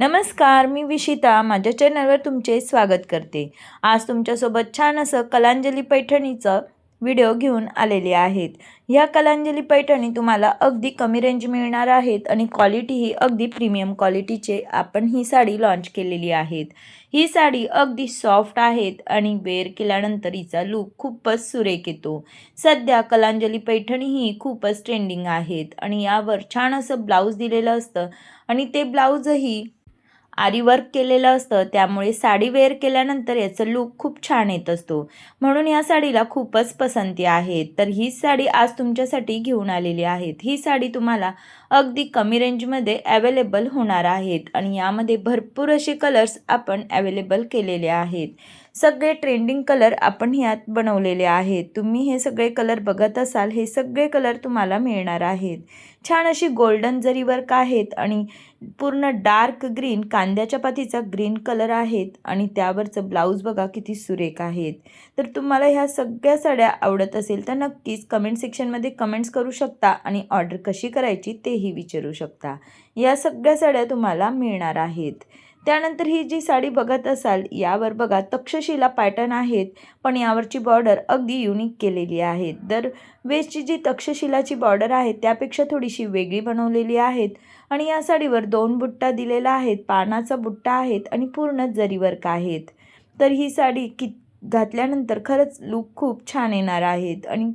नमस्कार मी विशिता. माझ्या चॅनलवर तुमचे स्वागत करते. आज तुमच्यासोबत छान असं कलांजली पैठणीचं व्हिडिओ घेऊन आलेले आहेत. ह्या कलांजली पैठणी तुम्हाला अगदी कमी रेंज मिळणार आहेत आणि क्वालिटीही अगदी प्रीमियम क्वालिटीचे आपण ही साडी लॉन्च केलेली आहेत. ही साडी अगदी सॉफ्ट आहेत आणि वेअर केल्यानंतर हिचा लूक खूपच सुरेख येतो. सध्या कलांजली पैठणी ही खूपच ट्रेंडिंग आहेत आणि यावर छान असं ब्लाऊज दिलेलं असतं आणि ते ब्लाऊजही आरी वर्क केलेलं असतं त्यामुळे साडी वेअर केल्यानंतर याचं लूक खूप छान येत असतो. म्हणून या साडीला खूपच पसंती आहे. तर ही साडी आज तुमच्यासाठी घेऊन आलेली आहेत. ही साडी तुम्हाला अगदी कमी रेंजमध्ये अवेलेबल होणार आहेत. आणि यामध्ये भरपूर असे कलर्स आपण अवेलेबल केलेले आहेत. सगळे ट्रेंडिंग कलर आपण ह्यात बनवलेले आहेत. तुम्ही हे सगळे कलर बघत असाल हे सगळे कलर तुम्हाला मिळणार आहेत. छान अशी गोल्डन जरी वर्क आहेत आणि पूर्ण डार्क ग्रीन कांद्याच्या पातीचा ग्रीन कलर आहेत आणि त्यावरचं ब्लाऊज बघा किती सुरेख आहेत. तर तुम्हाला ह्या सगळ्या साड्या आवडत असेल तर नक्कीच कमेंट सेक्शनमध्ये कमेंट्स करू शकता आणि ऑर्डर कशी करायची तेही विचारू शकता. या सगळ्या साड्या तुम्हाला मिळणार आहेत. त्यानंतर ही जी साडी बघत असाल यावर बघा तक्षशिला पॅटर्न आहेत पण यावरची बॉर्डर अगदी युनिक केलेली आहे. दर वेस्टची जी तक्षशिलाची बॉर्डर आहे त्यापेक्षा थोडीशी वेगळी बनवलेली आहेत. आणि या साडीवर दोन बुट्टा दिलेला आहेत पानाचा बुट्टा आहेत आणि पूर्ण जरीवर्क आहेत. तर ही साडी कि घातल्यानंतर खरंच लूक खूप छान येणार आहेत आणि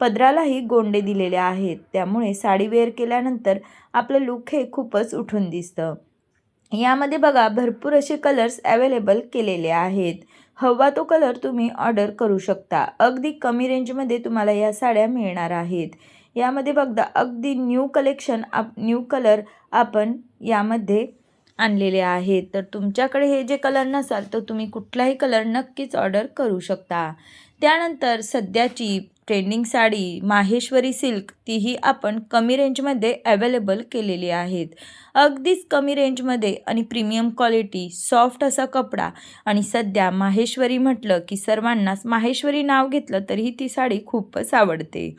पदरालाही गोंडे दिलेले आहेत. त्यामुळे साडी वेअर केल्यानंतर आपलं लूक हे खूपच उठून दिसतं. यामध्ये बघा भरपूर असे कलर्स अवेलेबल केलेले आहेत. हवा तो कलर तुम्ही ऑर्डर करू शकता. अगदी कमी रेंजमध्ये तुम्हाला या साड्या मिळणार आहेत. यामध्ये बघा अगदी न्यू कलेक्शन आप न्यू कलर आपण यामध्ये आणलेले आहेत. तर तुमच्याकडे हे जे कलर नसाल तर तुम्ही कुठलाही कलर नक्कीच ऑर्डर करू शकता. त्यानंतर सध्याची ट्रेंडिंग साडी माहेश्वरी सिल्क तीही आपण कमी रेंजमध्ये अवेलेबल केलेली आहेत. अगदीच कमी रेंजमध्ये आणि प्रीमियम क्वालिटी सॉफ्ट असा कपडा. आणि सध्या माहेश्वरी म्हटलं की सर्वांनाच माहेश्वरी नाव घेतलं तरीही ती साडी खूपच आवडते.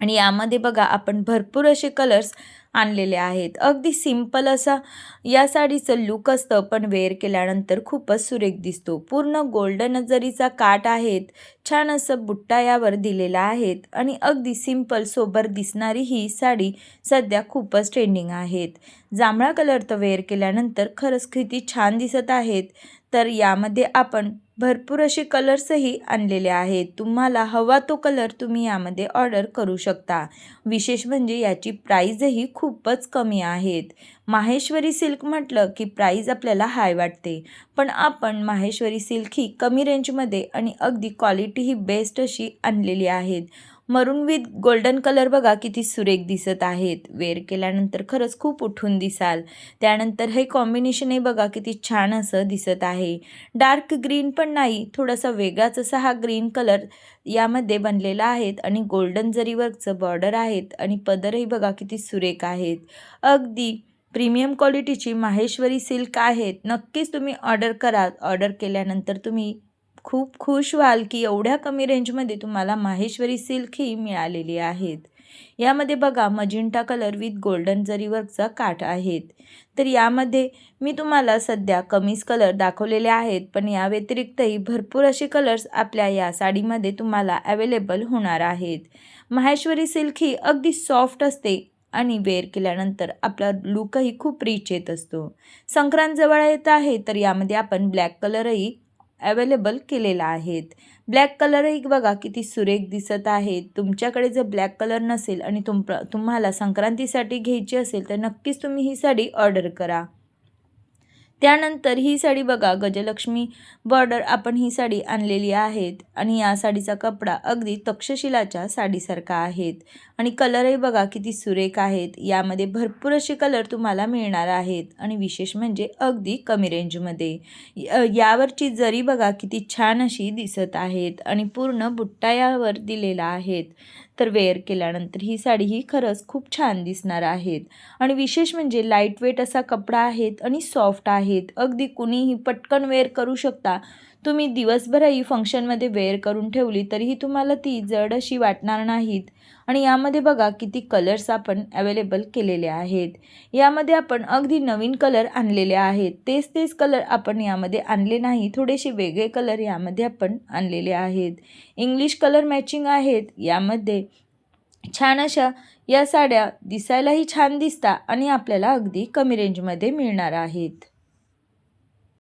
आणि यामध्ये बघा आपण भरपूर असे कलर्स आणलेले आहेत. अगदी सिंपल असा या साडीचं लुक असतं पण वेअर केल्यानंतर खूपच सुरेख दिसतो. पूर्ण गोल्डन जरीचा काट आहेत छान असं बुट्टा यावर दिलेला आहेत आणि अगदी सिंपल सोबर दिसणारी ही साडी सध्या खूपच ट्रेंडिंग आहेत. जांभळा कलर तर वेअर केल्यानंतर खरंच किती छान दिसत आहेत. तर यामध्ये आपण भरपूर असे कलर्सही आणलेले आहेत. तुम्हाला हवा तो कलर तुम्ही यामध्ये ऑर्डर करू शकता. विशेष म्हणजे याची प्राईजही खूपच कमी आहेत. माहेश्वरी सिल्क म्हटलं की प्राईज आपल्याला हाय वाटते. पण आपण माहेश्वरी सिल्क ही कमी रेंजमध्ये आणि अगदी क्वालिटी ही बेस्ट अशी आणलेली आहेत. मरून विथ गोल्डन कलर बघा किती सुरेख दिसत आहेत. वेअर केल्यानंतर खरंच खूप उठून दिसाल. त्यानंतर हे कॉम्बिनेशनही बघा किती छान असं दिसत आहे. डार्क ग्रीन पण नाही थोडासा वेगळाच असा हा ग्रीन कलर यामध्ये बनलेला आहेत आणि गोल्डन जरीवरचं बॉर्डर आहेत आणि पदरही बघा किती सुरेख आहेत. अगदी प्रीमियम क्वालिटीची माहेश्वरी सिल्क आहेत. नक्कीच तुम्ही ऑर्डर करा ऑर्डर केल्यानंतर तुम्ही खूप खुश व्हाल की एवढ्या कमी रेंजमध्ये तुम्हाला माहेश्वरी सिल्क ही मिळालेली आहेत. यामध्ये बघा मजिंटा कलर विथ गोल्डन जरीवरचा काठ आहेत. तर यामध्ये मी तुम्हाला सध्या कमीज कलर दाखवलेले आहेत पण या व्यतिरिक्तही भरपूर असे कलर्स आपल्या या साडीमध्ये तुम्हाला अवेलेबल होणार आहेत. माहेश्वरी सिल्क ही अगदी सॉफ्ट असते आणि वेअर केल्यानंतर आपला लुकही खूप रिच येत असतो. संक्रांत जवळ येत आहे तर यामध्ये आपण ब्लॅक कलरही अवेलेबल केलेला आहेत. ब्लॅक कलरही बघा किती सुरेख दिसत आहे. तुमच्याकडे जर ब्लॅक कलर नसेल आणि तुम तुम्हाला संक्रांतीसाठी घ्यायची असेल तर नक्कीच तुम्ही ही साडी ऑर्डर करा. त्यानंतर ही साडी बघा गजलक्ष्मी बॉर्डर आपण ही साडी आणलेली आहेत आणि या साडीचा कपडा अगदी तक्षशिलाच्या साडीसारखा आहेत. आणि कलरही बघा किती सुरेख आहेत. यामध्ये भरपूर असे कलर तुम्हाला मिळणार आहेत आणि विशेष म्हणजे अगदी कमी रेंजमध्ये. यावरची जरी बघा किती छान अशी दिसत आहेत आणि पूर्ण बुट्टा यावर दिलेला आहेत. तर वेअर केल्यानंतर ही साडी ही खरंच खूप छान दिसणार आहेत. आणि विशेष म्हणजे लाइट वेट असा कपडा आहेत आणि सॉफ्ट आहेत. अगदी कुणीही पटकन वेअर करू शकता. तुम्ही दिवसभरही फंक्शनमध्ये वेअर करून ठेवली तरीही तुम्हाला ती जड अशी वाटणार नाहीत. आणि यामध्ये बघा किती कलर्स आपण अवेलेबल केलेले आहेत. यामध्ये आपण अगदी नवीन कलर आणलेले आहेत. तेच तेच कलर आपण यामध्ये आणले नाही थोडेसे वेगळे कलर यामध्ये आपण आणलेले आहेत. इंग्लिश कलर मॅचिंग आहेत. यामध्ये छान अशा या साड्या दिसायलाही छान दिसता आणि आपल्याला अगदी कमी रेंजमध्ये मिळणार आहेत.